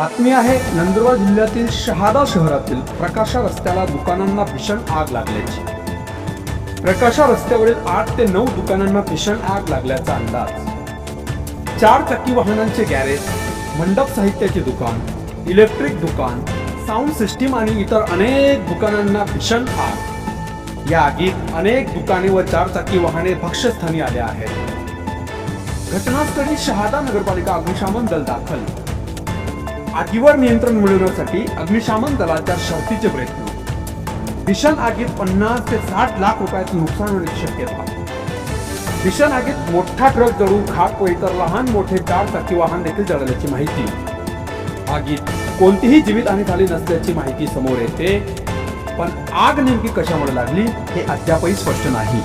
बातमी आहे नंदुरबार जिल्ह्यातील शहादा शहरातील प्रकाशा रस्त्याला दुकानांना भीषण आग लागल्याची. प्रकाशा रस्त्यावरील आठ ते नऊ दुकानांना भीषण आग लागल्याचा अंदाज. चार चाकी वाहनांचे गॅरेज मंडप साहित्याचे दुकान इलेक्ट्रिक दुकान साऊंड सिस्टीम आणि इतर अनेक दुकानांना भीषण आग. या आगीत अनेक दुकाने व चार चाकी वाहने भक्ष्यस्थानी आले आहेत. घटनास्थळी शहादा नगरपालिका अग्निशामन दल दाखल. आगीवर नियंत्रण मिळवण्यासाठी अग्निशमन दलाच्या शर्थीचे प्रयत्न. भीषण आगीत पन्नास ते साठ लाख रुपयाचं नुकसान होण्याची शक्यता. भीषण आगीत मोठा ट्रक जळून खाक व इतर लहान मोठे चार चाकी वाहन देखील जळाल्याची माहिती. आगीत कोणतीही जीवितहानी झाली नसल्याची माहिती समोर येते. पण आग नेमकी कशामुळे लागली हे अद्यापही स्पष्ट नाही.